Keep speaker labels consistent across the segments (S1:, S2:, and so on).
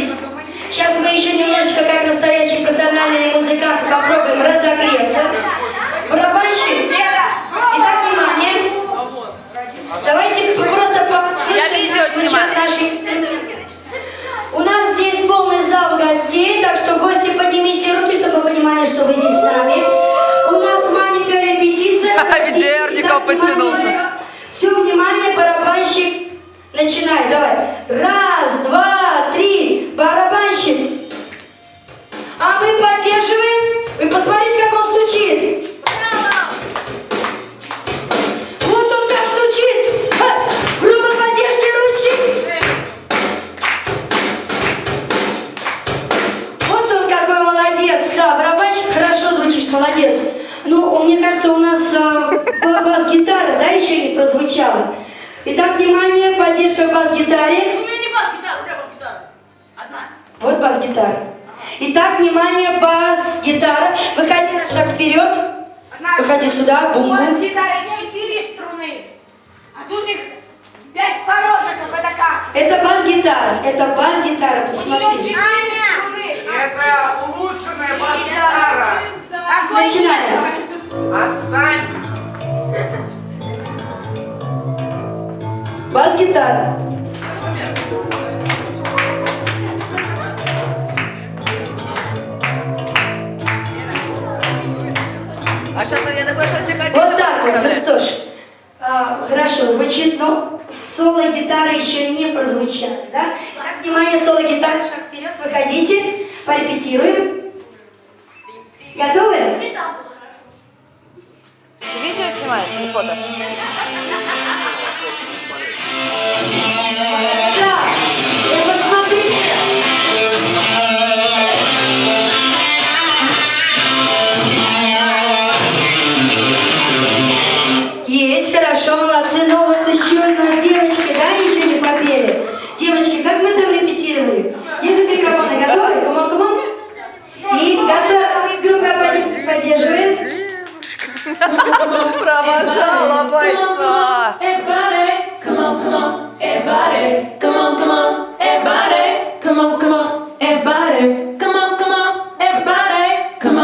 S1: разогрелись. Сейчас мы еще немножечко, как настоящие профессиональные музыканты, попробуем разогреться. Барабанщик. Итак, внимание. Давайте просто послушаем, как звучат наши. У нас здесь полный зал гостей, так что гости поднимите руки, чтобы вы понимали, что вы здесь с нами. У нас маленькая репетиция. простите.
S2: Ведерников подтянулся.
S1: Все, внимание, барабанщик. Начинай, давай. Раз, два, Вы посмотрите, как он стучит. Вот он как стучит. Группа поддержки ручки. Вот он какой молодец. Да, барабанщик хорошо звучишь, молодец. Ну, мне кажется, у нас ба- бас-гитара, да, еще не прозвучала. Итак, внимание, поддержка бас-гитаре.
S3: У меня не бас-гитара, у меня бас-гитара. Одна.
S1: Вот бас-гитара. Итак, внимание, бас-гитара. Выходи на шаг вперед. Выходи сюда,
S3: У
S1: бум-бум.
S3: бас-гитары четыре струны, а тут их пять порожеков, это как?
S1: Это бас-гитара, это бас-гитара,
S3: У
S1: посмотри.
S3: четыре струны.
S4: Это улучшенная бас-гитара.
S1: Начинаем.
S4: Отстань.
S1: Бас-гитара.
S2: А сейчас я такой, что все хотели
S1: Вот так вот, ну что ж. а, хорошо, звучит, но соло гитары еще не прозвучали, да? Так, внимание, соло гитары, шаг вперед, выходите, порепетируем. Готовы?
S2: Ты видео снимаешь или фото?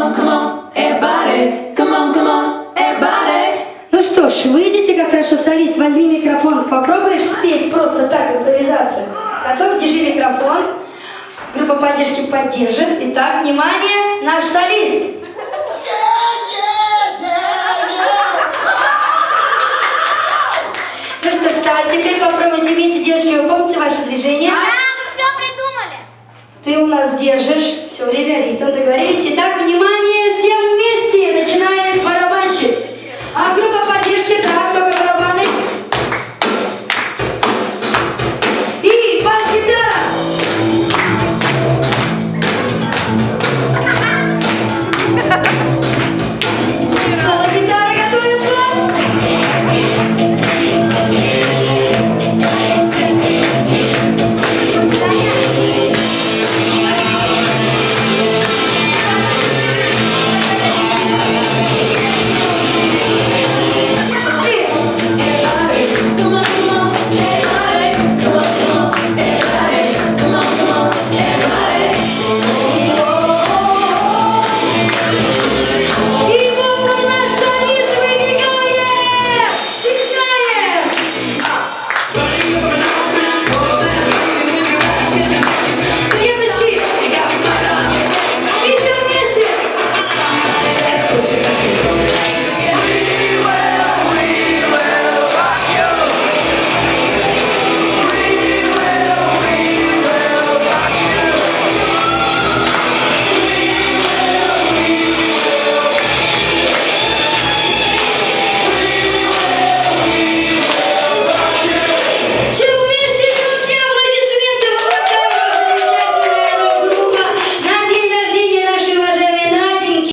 S5: On, come on, everybody, come on, come on, everybody.
S1: Ну что ж, выйдите как хорошо солист, возьми микрофон, попробуешь спеть просто так, импровизацию. Готов? Держи микрофон. Группа поддержки поддержит. Итак, внимание, наш солист. Ну что ж, да, теперь попробуем все вместе, девочки, вы помните ваше движение?
S3: Да, мы все придумали.
S1: Ты у нас держишь все время ритм, договорились? Итак, внимание,